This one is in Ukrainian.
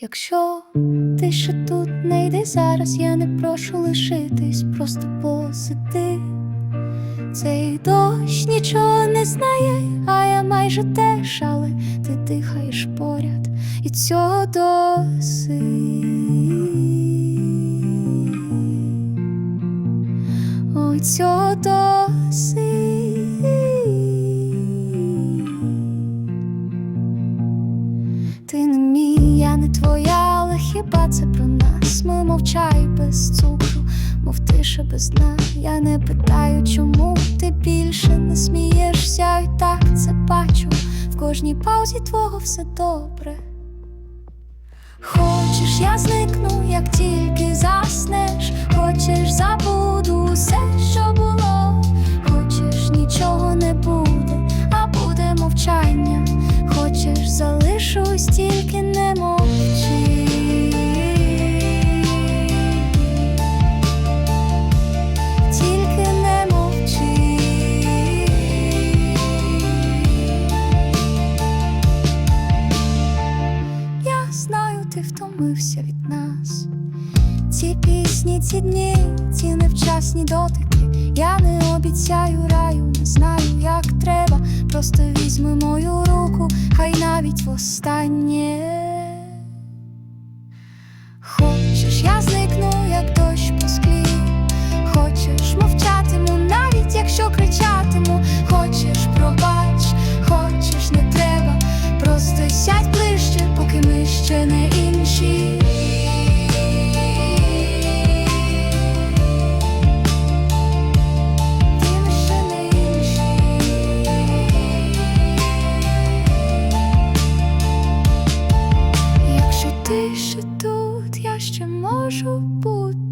Якщо ти ще тут не йди зараз, я не прошу лишитись, просто посиди. Цей дощ нічого не знає, а я майже теж, але ти дихаєш поряд, і цього досить. Ой, цього досить. Ти не мій, не твоя, але хіба це про нас? Ми мовчай без цукру, мов тиша без дна. Я не питаю, чому ти більше не смієшся, і так це бачу. В кожній паузі твого все добре. Хочеш, я зникну, як тільки заснеш. Хочеш, забуду все, що було. Хочеш, нічого не буде, а буде мовчання. Хочеш, залишусь, тільки ти втомився від нас. Ці пісні, ці дні, ці невчасні дотики. Я не обіцяю раю, не знаю, як треба. Просто візьми мою руку, хай навіть востаннє. ще можу бути.